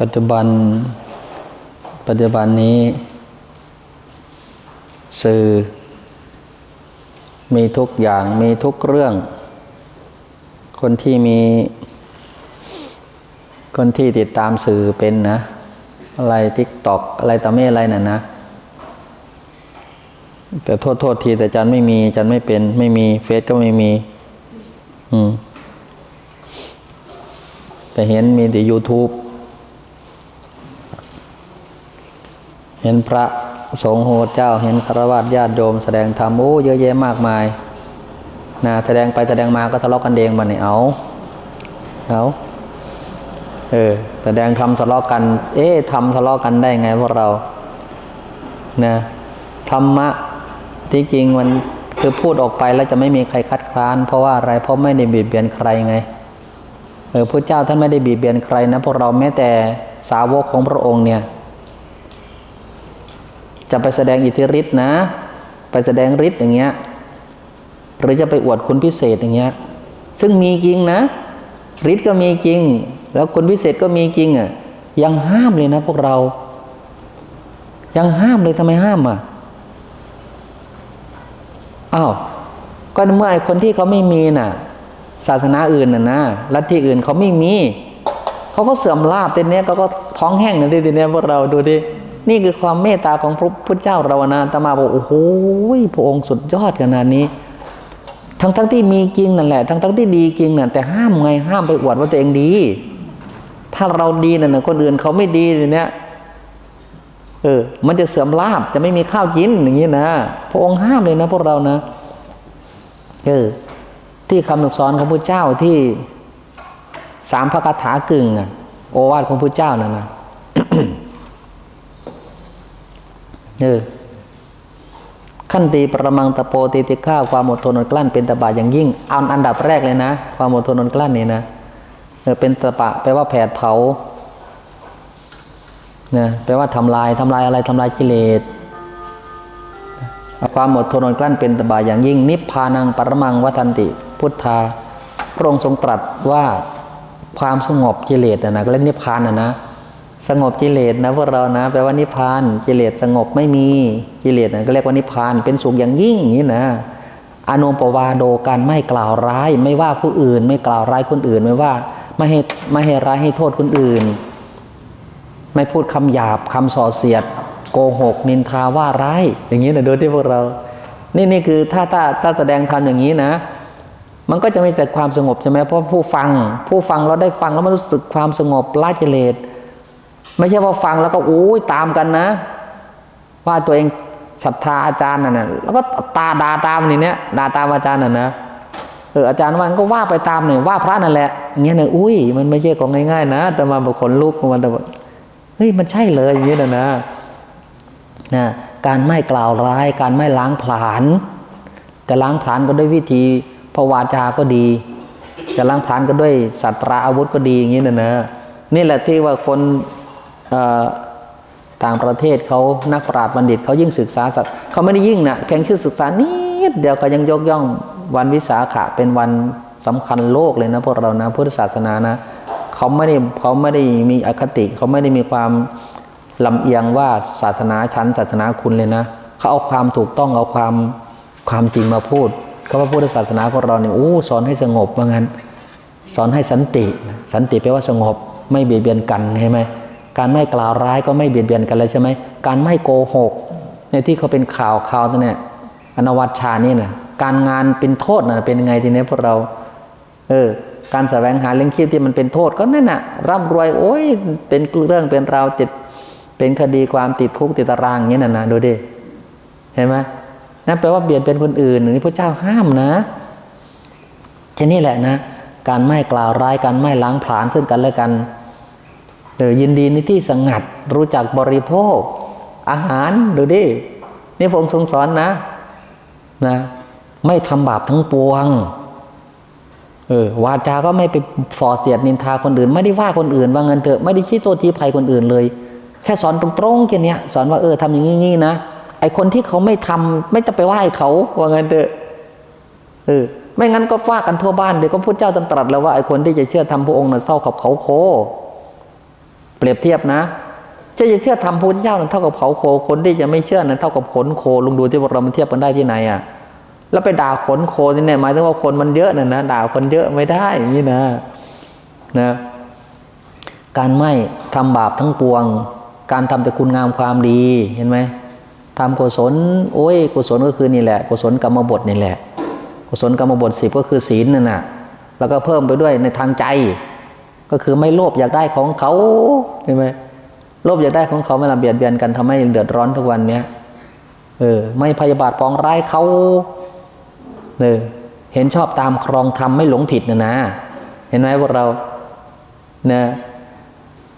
ปัจจุบัน ปัจจุบันนี้ สื่อ มีทุกอย่างมีทุกเรื่อง คนที่มี คนที่ติดตามสื่อเป็นนะ อะไรทิกตอกอะไรต่อไม่อะไรน่ะนะ แต่โทษโทษทีแต่อาจันไม่มีอาจันไม่เป็น ไม่มีเฟซก็ไม่มี อืมแต่เห็นมีแต่ YouTube เห็นพระสงฆ์โหดเจ้า เห็นคารวะญาติโยมแสดงธรรมโอ้เยอะแยะมากมายนะแสดงไปแสดงมาก็ทะเลาะกันเองมันนี่เอาเอาเออแสดงทำทะเลาะกัน เอ๊ะทำทะเลาะกันได้ไงพวกเรานะธรรมะที่จริงมันคือพูดออกไปแล้วจะไม่มีใครคัดค้าน เพราะว่าอะไรเพราะไม่ได้บีบเบียนใครไงเออพระเจ้าท่านไม่ได้บีบเบียนใครนะพวกเราแม้แต่สาวกของพระองค์เนี่ย จะไปแสดงอิทธิฤทธิ์นะ ไปแสดงฤทธิ์อย่างเงี้ยหรือจะไปอวดคุณพิเศษอย่างเงี้ยซึ่งมีจริงนะฤทธิ์ก็มีจริง แล้วคุณพิเศษก็มีจริงอะยังห้ามเลยนะพวกเรา ยังห้ามเลยทำไมห้ามอะอ้าวก็เมื่อไอ้คนที่เขาไม่มีน่ะ ศาสนาอื่นน่ะนะลัทธิอื่นเขาไม่มี เขาก็เสื่อมลาบเต็นเนี้ยเขาก็ท้องแห้งนะทีเนี้ยพวกเราดูดิ นี่คือความเมตตาของพระพุทธเจ้าเรานะอาตมาบอกโอ้โหพระองค์สุดยอดขนาดนี้ ทั้งทั้งที่มีจริงนั่นแหละ ทั้งทั้งที่ดีจริงน่ะแต่ห้ามไงห้ามไปอวดว่าตัวเองดี ถ้าเราดีน่ะนะคนอื่นเขาไม่ดีเนี้ยเออ มันจะเสื่อมลาบจะไม่มีข้าวกินอย่างนี้นะพระองค์ห้ามเลยนะพวกเรานะเออที่คำสอนของพระเจ้าที่สามพระคาถากึ่งอะโอวาทของพระเจ้านั่นนะ เออขั้นตีประมังตะโปติติข้าวความอดทนอดกลั้นเป็นตบะอย่างยิ่งเอาอันดับแรกเลยนะ ความอดทนอดกลั้นนี่นะเออเป็นตบะแปลว่าแผดเผาเนี่ยแปลว่าทำลายทำลายอะไรทำลายกิเลสความอดทนอดกลั้นเป็นตบะอย่างยิ่ง นิพพานังปรมังวัฏันติ พุทธาพระองค์ทรงตรัสว่าความสงบกิเลสนะนะก็เรียกนิพพานนะนะ สงบกิเลสนะพวกเรานะแปลว่านิพพานกิเลสสงบไม่มีกิเลสนะก็เรียกว่านิพพานเป็นสุขอย่างยิ่งอย่างนี้นะอนุปวาโดการไม่กล่าวร้าย ไม่ว่าผู้อื่น ไม่กล่าวร้ายคนอื่น ไม่ว่าไม่ให้ไม่ให้ร้ายให้โทษคนอื่น ไม่พูดคำหยาบคำส่อเสียด โกหก นินทาว่าร้ายอย่างนี้นะโดยที่พวกเรา นี่นี่คือถ้าถ้าถ้าแสดงธรรมอย่างนี้นะ มันก็จะมีแต่ความสงบใช่ไหมเพราะผู้ฟัง ผู้ฟังเราได้ฟังแล้วมันรู้สึกความสงบละกิเลส ไม่ใช่ว่าฟังแล้วก็อุ้ยตามกันนะ ว่าตัวเองศรัทธาอาจารย์น่ะนะแล้วก็ตาดาตามนี่เนี้ยด่าตามอาจารย์น่ะนะเอออาจารย์ว่าก็ว่าไปตามเนี่ยว่าพระนั่นแหละอย่างเงี้ยเนี่ยอุ้ย มันไม่ใช่ของง่ายๆนะแต่มาบอกขนลุกมันแต่เฮ้ยมันใช่เลยอย่างเงี้ยนะนะนะการไม่กล่าวร้าย การไม่ล้างผลาญจะล้างผลาญก็ด้วยวิธีพระวาจาก็ดี จะล้างผลาญก็ด้วยสัตราอาวุธก็ดีอย่างนี้นะนะนี่แหละที่ว่าคน ต่างประเทศเขานักปราชญ์บัณฑิตเขายิ่งศึกษาสัตว์เขาไม่ได้ยิ่งนะเพียงแค่ศึกษานิดเดียวเขายังยกย่องวันวิสาขะเป็นวันสำคัญโลกเลยนะพวกเรานะพุทธศาสนานะเขาไม่ได้เขาไม่ได้มีอคติเขาไม่ได้มีความลำเอียงว่าศาสนาชั้นศาสนาคุณเลยนะเขาเอาความถูกต้องเอาความความจริงมาพูดเขาว่าพุทธศาสนาของเราเนี่ยโอ้สอนให้สงบว่างั้น สอนให้สันติ สันติแปลว่าสงบ ไม่เบียดเบียนกันใช่ไหม การไม่กล่าวร้ายก็ไม่เบียดเบียนกันเลยใช่ไหมการไม่โกหกในที่เขาเป็นข่าวข่าวตัวเนี่ยอนวัตชานี่นะการงานเป็นโทษนะเป็นยังไงทีนี้พวกเรา เออ การแสวงหาเลี้ยงชีพที่มันเป็นโทษก็นั่นน่ะร่ำรวยโอ้ยเป็นเรื่องเป็นราวติดเป็นคดีความติดคุกติดตารางอย่างนี้นะนะดูดิเห็นไหมนั่นแปลว่าเบียดเป็นคนอื่นนี่พระเจ้าห้ามนะทีนี้แหละนะ การไม่กล่าวร้ายการไม่ล้างผลาญซึ่งกันและกัน เออยินดีในที่สงัดรู้จักบริโภค อาหารดูดินี่พระองค์ทรงสอนนะนะไม่ทำบาปทั้งปวงเออวาจาก็ไม่ไปส่อเสียดนินทาคนอื่น ไม่ได้ว่าคนอื่นว่าเงินเถอะไม่ได้คิดโทษทีภัยคนอื่นเลย แค่สอนตรงๆแค่นี้สอนว่าเออทำอย่างนี้นะไอคนที่เขาไม่ทำไม่จะไปว่าเขาว่าเงินเถอะเออไม่งั้นก็ว่ากันทั่วบ้านเดี๋ยวก็พุทธเจ้าตรัสแล้วว่าไอคนที่จะเชื่อทำพระองค์น่ะเศร้าขับเขาโค เปรียบเทียบนะจะจะเทียบทำพระพุทธเจ้านั้นเท่ากับเผาโค คนที่จะไม่เชื่อนั้นเท่ากับขนโคลองดูที่ว่าเรามันเทียบกันได้ที่ไหนอะแล้วไปด่าขนโคนี่เนี่ยหมายถึงว่าคนมันเยอะน่ะนะด่าคนเยอะไม่ได้อย่างนี้นะนะการไม่ทำบาปทั้งปวง การทำแต่คุณงามความดีเห็นไหมทำกุศลโอ้ยกุศลก็คือนี่แหละกุศลกรรมบทนี่แหละกุศลกรรมบทสิบก็คือศีลนั่นน่ะแล้วก็เพิ่มไปด้วยในทางใจ ก็คือไม่โลภอยากได้ของเขาเห็นไหมโลภอยากได้ของเขาไม่ละเบียดเบียนกันทำให้เดือดร้อนทุกวันเนี้ยเออ ไม่พยาบาทปองร้ายเขาเออเห็นชอบตามครองธรรมไม่หลงผิดนะนะ เห็นไหมพวกเรานะ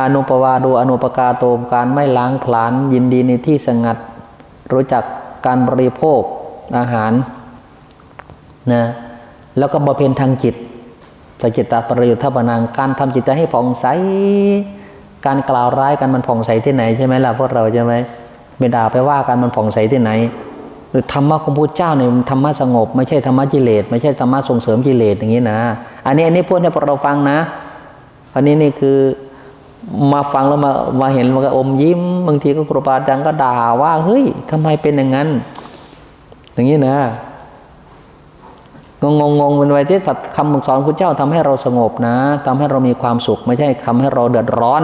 อนุปวาโดอนุปกาโตการไม่ล้างผลาญยินดีในที่สงัด รู้จักการบริโภคอาหารนะแล้วก็บำเพ็ญทางจิต สจิตตาประโยชน์ทัพนางการทำจิตใจให้ผ่องใส การกล่าวร้ายกันมันผ่องใสที่ไหนใช่ไหมล่ะพวกเราใช่ไหมไม่ด่าไปว่ากันมันผ่องใสที่ไหนหรือธรรมะของพระเจ้าเนี่ยธรรมะสงบ ไม่ใช่ธรรมะกิเลสไม่ใช่ธรรมะส่งเสริมกิเลสอย่างนี้นะ อันนี้อันนี้พูดให้พวกเราฟังนะอันนี้นี่คือมาฟังแล้วมามาเห็นมันก็อมยิ้ม บางทีก็ครูบาอาจารย์ก็ด่าว่าเฮ้ยทำไมเป็นอย่างนั้น อย่างนี้นะ งงงงเป็นไว้ที่สัตว์คำสอนพระเจ้าทำให้เราสงบนะทำให้เรามีความสุข ไม่ใช่ทำให้เราเดือดร้อน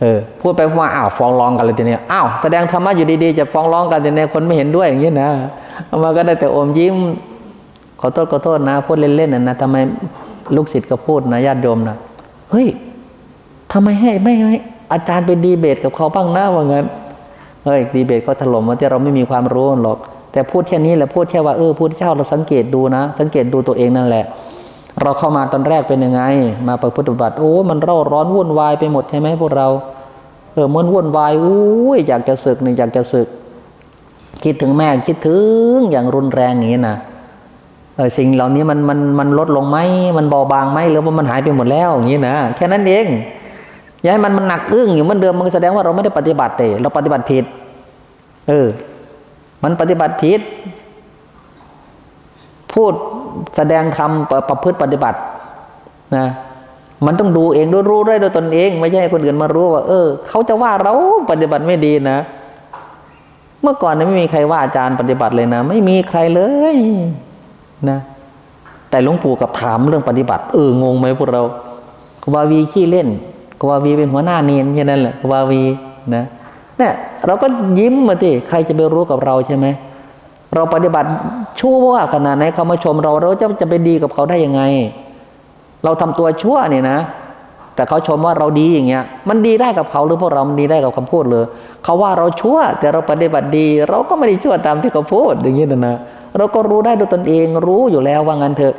เออพูดไปว่าอ้าวฟ้องร้องกันเลยทีเนี้ยอ้าวแสดงธรรมะอยู่ดีๆจะฟ้องร้องกันทีนี้คนไม่เห็นด้วยอย่างนี้นะเอามาก็ได้แต่อมยิ้ม ขอโทษขอโทษนะ พูดเล่นๆนะนะทำไมลูกศิษย์ก็พูดนะญาติโยมนะเฮ้ยทำไมให้ไม่ให้อาจารย์ไปดีเบตกับเขาบ้างนะว่างั้นเฮ้ยดีเบตก็ถล่มว่าที่เราไม่มีความรู้หรอก แต่พูดแค่นี้แหละพูดแค่ว่าเออพุทธเจ้าเราสังเกตดูนะ สังเกตดูตัวเองนั่นแหละ เราเข้ามาตอนแรกเป็นยังไง มาประพฤติบัติโอ้มันเร่าร้อนวุ่นวายไปหมดใช่ไหมพวกเราเออมันวุ่นวายอุ้ยอยากจะศึกหนึ่งอยากจะศึก คิดถึงแม่คิดถึงอย่างรุนแรงอย่างนี้นะเออสิ่งเหล่านี้มันมันมันลดลงไหมมันเบาบางไหมหรือว่ามันหายไปหมดแล้วอย่างนี้นะแค่นั้นเองอย่าให้มันมันหนักอึ้งอยู่เหมือนเดิมมันแสดงว่าเราไม่ได้ปฏิบัติเลยเราปฏิบัติผิด เออ มันปฏิบัติผิด พูดแสดงคำประประพฤติปฏิบัตินะมันต้องดูเองรู้รู้ได้โดยตนเอง ไม่ใช่คนอื่นมารู้ว่า เออเขาจะว่าเราปฏิบัติไม่ดีนะ เมื่อก่อนเนี่ยไม่มีใครว่าอาจารย์ปฏิบัติเลยนะ ไม่มีใครเลยนะ แต่หลวงปู่กับถามเรื่องปฏิบัติ เอองงไหมพวกเรากวาวีขี้เล่นกวาวีเป็นหัวหน้าเนียนแค่นั้นแหละกวาวีนะ เนี่ยเราก็ยิ้มมาที่ใครจะไปรู้กับเราใช่ไหมเราปฏิบัติชั่วขนาดไหนเขามาชมเราเราจะจะไปดีกับเขาได้ยังไง เราทำตัวชั่วเนี่ยนะ แต่เขาชมว่าเราดีอย่างเงี้ย มันดีได้กับเขาหรือพวกเรา มันดีได้กับคำพูดเลยเขาว่าเราชั่ว แต่เราปฏิบัติดี เราก็ไม่ได้ชั่วตามที่เขาพูดอย่างนี้นะนะเราก็รู้ได้ด้วยตนเองรู้อยู่แล้วว่างั้นเถอะ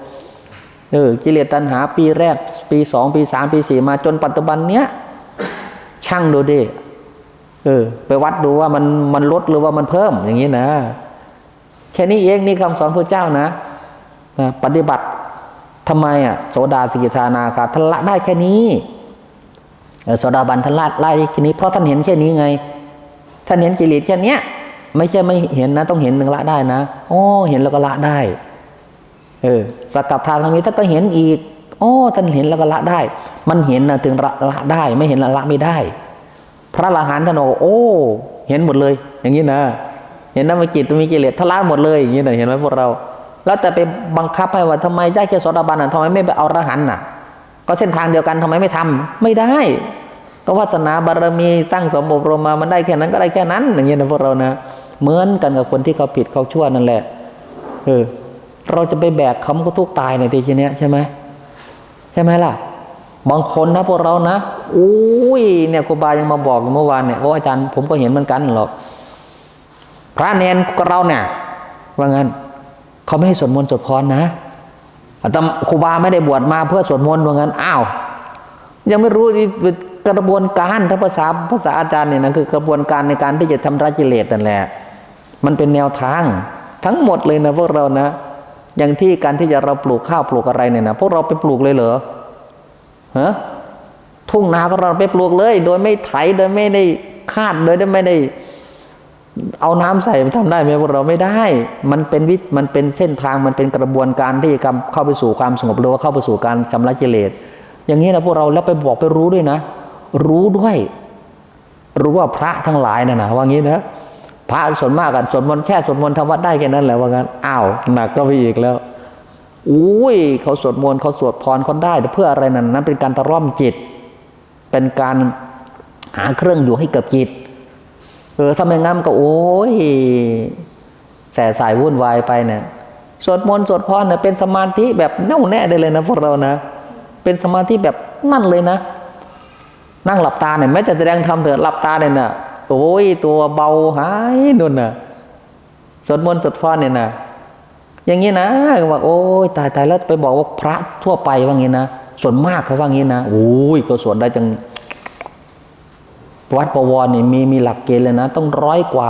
เออกิเลสตัณหาปีแรก ปีสองปีสามปีสี่มาจนปัจจุบันเนี้ยช่างดูดิ เออ ไปวัดดูว่ามันมันลดหรือว่ามันเพิ่มอย่างนี้นะ แค่นี้เองนี่คำสอนพระเจ้านะนะปฏิบัติทำไมอะโสดาสกิทานาคาท่านละได้แค่นี้โสดาบันท่านละได้แค่นี้ เพราะท่านเห็นแค่นี้ไง ท่านเห็นกิเลสแค่เนี้ยไม่ใช่ไม่เห็นนะ ต้องเห็นหนึ่งละได้นะโอ้เห็นแล้วก็ละได้ เออสกับทางทางนี้ท่านก็เห็นอีกโอ้ท่านเห็นแล้วก็ละได้ มันเห็นนะถึงละละได้ ไม่เห็นละละไม่ได้ พระอรหันต์ท่านบอกโอ้ เห็นหมดเลย อย่างนี้นะ เห็นนะมันจิตมันมีกิเลสทละหมดเลยอย่างนี้นะเห็นไหมพวกเรา แล้วแต่ไปบังคับให้ว่าทำไมได้แค่โสดาบันอะทำไมไม่ไปเอาอรหันต์น่ะ ก็เส้นทางเดียวกันทำไมไม่ทำไม่ได้ ก็วาสนาบารมีสร้างสมบรมมามันได้แค่นั้นก็ได้แค่นั้น อย่างเงี้นะพวกเรานะเหมือนกันกับคนที่เขาผิดเขาชั่วนั่นแหละเออเราจะไปแบกเขาก็ทุกข์ตายในทีเนี้ยใช่ไหมใช่ไหมล่ะ บางคนนะพวกเรานะอุ้ยเนี่ยครูบายังมาบอกเมื่อวานเนี่ยว่าอาจารย์ผมก็เห็นเหมือนกันหรอกพระเนนเราเนี่ยว่างั้นเขาไม่ให้สวดมนต์สวดพรนะอาตมครูบาไม่ได้บวชมาเพื่อสวดมนต์ว่างั้นอ้าวยังไม่รู้ดีกระบวนการถ้าภาษาภาษาอาจารย์เนี่ยนะคือกระบวนการในการที่จะทำราจิเลตนั่นแหละ มันเป็นแนวทางทั้งหมดเลยนะพวกเรานะ อย่างที่การที่จะเราปลูกข้าวปลูกอะไรเนี่ยนะพวกเราไปปลูกเลยเหรอ ฮะทุ่งนาของเราไปปลูกเลย โดยไม่ไถโดยไม่ได้คาดโดยไม่ได้ เอาน้ำใส่มันทำได้ไหมพวกเราไม่ได้ มันเป็นวิมันเป็นเส้นทางมันเป็นกระบวนการที่จะเข้าไปสู่ความสงบหรือว่าเข้าไปสู่การชำระกิเลสอย่างนี้นะพวกเราแล้วไปบอกไปรู้ด้วยนะ รู้ด้วย รู้ว่าพระทั้งหลายน่ะนะว่างี้นะพระส่วนมากกันสวดมนต์แค่สวดมนต์ทำวัดได้แค่นั้นแหละว่างั้นอ้าวหนักก็ไปอีกแล้ว อุ้ยเขาสวดมนต์เขาสวดพรเขาได้แต่เพื่ออะไรนั่นนั้นเป็นการตะร่อมจิต เป็นการหาเครื่องอยู่ให้กับจิต เออถ้าไมงั้นก็โอ้ยแสสายวุ่นวายไปเนี่ยสวดมนต์สวดพรเนี่ยเป็นสมาธิแบบแน่วแน่ได้เลยนะพวกเรานะ เป็นสมาธิแบบนั่นเลยนะ นั่งหลับตาเนี่ยแม้แต่แสดงธรรมเถอะหลับตาเนี่ยนะโอ้ยตัวเบาหายนุ่นน่ะสวดมนต์สวดพรเนี่ยนะ อย่างนี้นะว่าโอ้ยตายตายแล้วไปบอกว่าพระทั่วไปว่างี้นะส่วนมากเขาว่างี้นะโอ้ยก็สวดได้จังวัดประวรนี่มีมีหลักเกณฑ์เลยนะ ต้องร้อยกว่า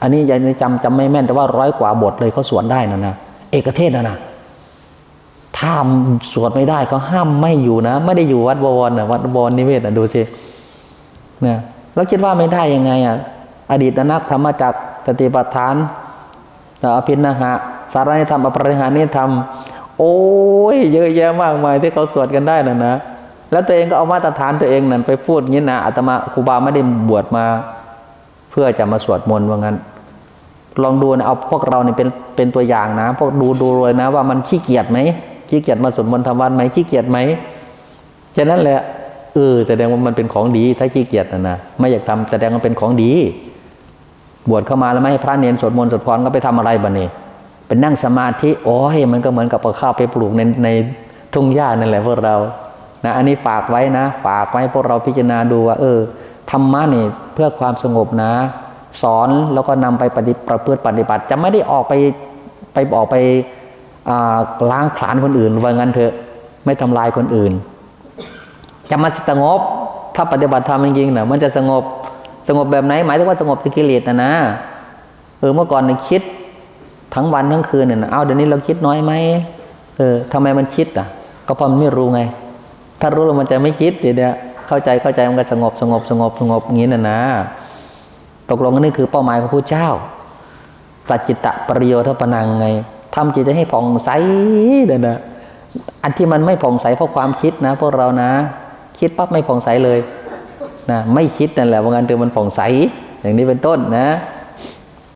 อันนี้ยังจำจำไม่แม่นแต่ว่าร้อยกว่าบทเลยเขาสวดได้นะนะเอกเทศนะนะถ้าสวดไม่ได้ก็ห้ามไม่อยู่นะ ไม่ได้อยู่วัดบวรนะวัดบวรนิเวศนะดูสิเนี่ยแล้วคิดว่าไม่ได้ยังไงอะอดีตนักธรรมจักรสติปัฏฐานอภินนะหะ สารนิธรรมอปริหานิธรรม โอ้ยเยอะแยะมากมายที่เขาสวดกันได้นะนะ แล้วตัวเองก็เอามาตรฐานตัวเองนั่นไปพูดงี้นะอาตมาครูบาไม่ได้บวชมา เพื่อจะมาสวดมนต์ว่างั้น ลองดูนะเอาพวกเราเนี่ยเป็นเป็นตัวอย่างนะ พวกดูดูเลยนะ ว่ามันขี้เกียจไหมขี้เกียจมาสวดมนต์ทำวัดไหมขี้เกียจไหมฉะนั้นแหละเออแสดงว่ามันเป็นของดี ถ้าขี้เกียจนะนะไม่อยากทำแสดงว่าเป็นของดี บวชเข้ามาแล้วไม่ให้พระเนรสวดมนต์สวดพรก็ไปทำอะไรบ้านี่ เป็นนั่งสมาธิโอ้ยมันก็เหมือนกับเอาข้าวไปปลูกในในทุ่งหญ้านั่นแหละพวกเรานะอันนี้ฝากไว้นะ ฝากไว้พวกเราพิจารณาดูว่า เออธรรมะนี่เพื่อความสงบนะ สอนแล้วก็นำไปปฏิประพฤติปฏิบัติ จะไม่ได้ออกไปไปออกไปล้างผลาญคนอื่นว่างั้นเถอะไม่ทำลายคนอื่น จะมาสงบถ้าปฏิบัติธรรมจริงๆนะมันจะสงบสงบแบบไหนหมายถึงว่าสงบจากกิเลสนะนะเออเมื่อก่อนเนี่ยคิด ทั้งวันทั้งคืนเนี่ยนะเอาเดี๋ยวนี้เราคิดน้อยไหมเออทำไมมันคิดอะ ก็เพราะมันไม่รู้ไง ถ้ารู้แล้วมันจะไม่คิดเดี๋ยวเนี่ยเข้าใจเข้าใจมันก็สงบสงบสงบสงบอย่างนี้นะนะตกลงนี่คือเป้าหมายของพระเจ้าสัจจิตะปริโยทปนังไงทำจิตให้ผ่องใสเดี๋ยนะอันที่มันไม่ผ่องใสเพราะความคิดนะ พวกเรานะ คิดปั๊บไม่ผ่องใสเลยนะไม่คิดนั่นแหละว่างั้นเดี๋ยวมันผ่องใสอย่างนี้เป็นต้นนะ